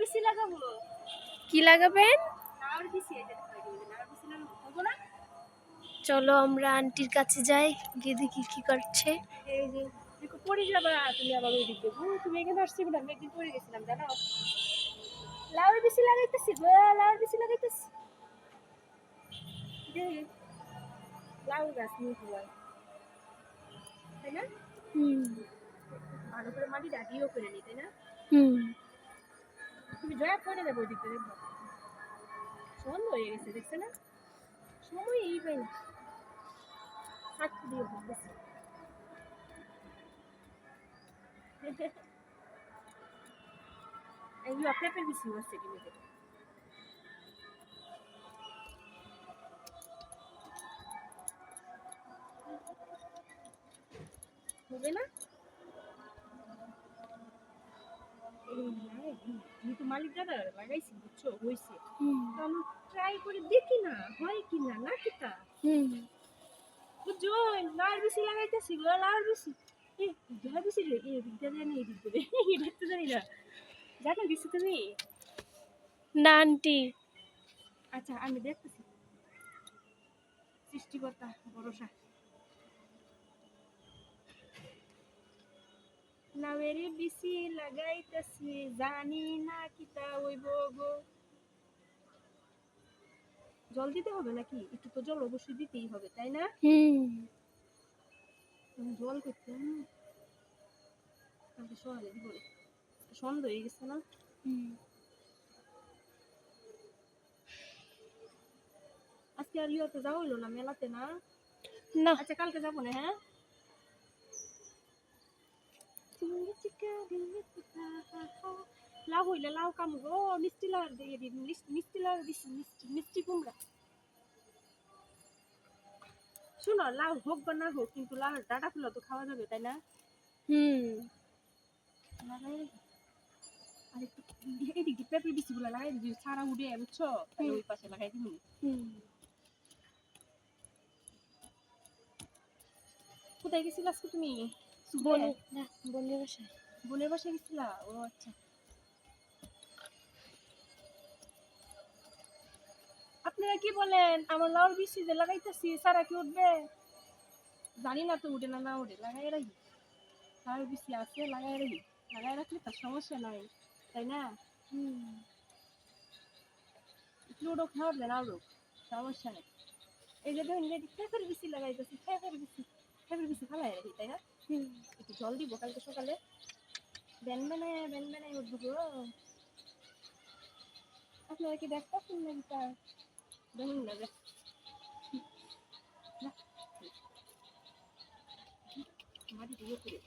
BC লাগাবো? কি লাগাবেন? চলো আমরা আন্টির কাছে যাই গিয়ে দেখি কি করছে। এই যে দেখো পড়ে যাবা তুমি আবার ওই দিক। তুমি এখানে আসছি বলে আমি একদিন পড়ে গেছিলাম জানো? লাউর বিসি লাগাইতেছি গো লাউর বিসি লাগাইতেছি। লাউ গাছ নিয়ে হয় তাই না? হুম। ভালো করে মাটি ডাকিও করে নি তাই না? হুম। তুমি দয়া করে দেবো ওদিকে দেখব? সন্ধ্যা হয়ে গেছে দেখছে না? সময় এই পাই না। সাক্ষী দিয়ে ভাবতেছি বেশি হচ্ছে কিন্তু হবে না? কিন্তু মালিক দাদা লাগাইছি বুঝছ? হয়েছে তো আমি ট্রাই করে দেখি না হয় কি না না কিতা হুম। বুঝছ? লাল বেশি লাগাইতেছি গো লাল বেশি লাল বেশি রে এ দিকটা জানি এই দিকটা রে এটা তো জানি না। জানো কিছু তুমি না আন্টি। আচ্ছা আমি দেখতেছি। সৃষ্টিকর্তা ভরসা। লাউয়ের বিসি লাগাইতেছি জানি না কিতা হইব গো জল দিতে হবে নাকি একটু তো জল অবশ্যই দিতেই হবে তাই না জল করতে কালকে সকালে দিব সন্ধ্যা হয়ে গেছে না আজকে আর ইয়েতে যাওয়া হইল না মেলাতে না না আচ্ছা কালকে যাব না হ্যাঁ লাউ হইলে লাউ কাম গো মিষ্টি লাউ দিয়ে দিবি মিষ্টি লাউ দিছি মিষ্টি মিষ্টি কুমড়া শোনো লাউ হোক বা না হোক কিন্তু লাউ ডাটা ফুলা তো খাওয়া যাবে তাই না হুম। আর একটু এদিক দিয়ে পেঁপে বিচি গুলা লাগাই দিবি সারা উঠে বুঝছ তাহলে ওই পাশে লাগাই দিবি কোথায় গেছিল আজকে তুমি বলে না বলে বসে বোনের বাসায় গেছিলা? ও আচ্ছা। আপনারা কি বলেন? আমার লাউর বিচি যে লাগাইতেছি সারা কি উঠবে? জানি না তো উঠে না না উঠে লাগাই রাখি। লাউর বিচি আছে লাগাই রাখি। লাগাই রাখলে তার সমস্যা নাই তাই না? হুম। লুডো খাওয়ার দেন আরও সমস্যা নেই। এই যে দেখুন এই যে ফেফের বিচি লাগাইতেছি ফেফের বিচি ফেফের বিচি ফালাই রাখি তাই না? একটু জল দিব কালকে সকালে। আপনারা কি দেখুন না মাটি দিয়ে করে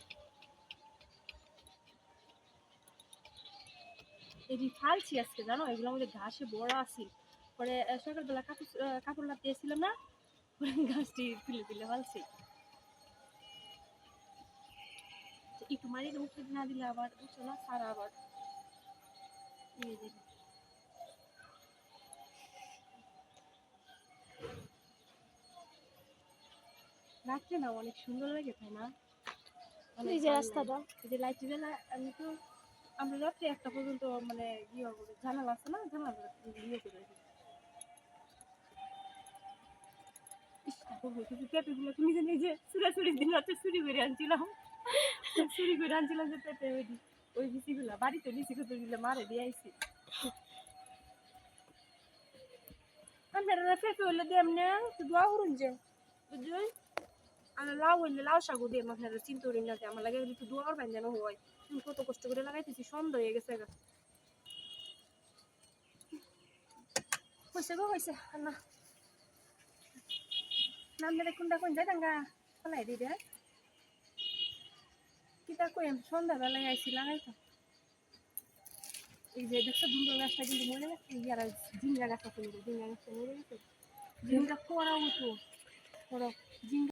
ফালছি আজকে, জানো? এগুলো আমাদের ঘাসে বড় আছে। পরে সকালবেলা কাপড় কাপড় লাপ দিয়েছিলাম না? ঘাসটি তুলে তুলে ফালছি। একটু মাটির মুখে না দিলে আবার? বুঝছ না? সারা আবার। এই যে। রাত্রে না অনেক সুন্দর লাগে তাই না? এই যে রাস্তাটা। এই যে লাইট বেলা আমি তো আমরা রাত্রে একটা পর্যন্ত মানে ইয়ে করে জানালা আছে না? জানালা ইয়ে করে পেঁপেগুলো তুমি যে নিজে চুরাচুরি দিন রাতে চুরি করে আনছিলাম। চুরি করে আনছিলাম যে পেঁপে ওই ওই বিচিগুলা, বাড়িতে বিচি করতে দিলে মারে দিয়ে আইছি। আপনারা পেঁপে হইলে দেম না, তো দোয়া করুন যে। বুঝলেন? আমরা লাউ হইলে লাউ শাকও দেম আপনারা চিন্তা করেন না যে আমার লাগে একটু দোয়া করবেন যেন হয়। কত কষ্ট করে লাগাইতেছি সন্ধ্যা হয়ে গেছে গা হয়েছে গো হয়েছে না নামলে কোনটা কোন যায় টাঙ্গা ফলাই দিই হ্যাঁ? কিতা কইম সন্ধ্যাবেলায় আইসি লাগাইতো এই যে দেখছ দুর্গা গাছটা কিন্তু মরে গেছে আর জিঙ্গা গাছটা তুলবে জিঙ্গা গাছটা মরে গেছে। জিঙ্গা করা উঠো করো জিঙ্গা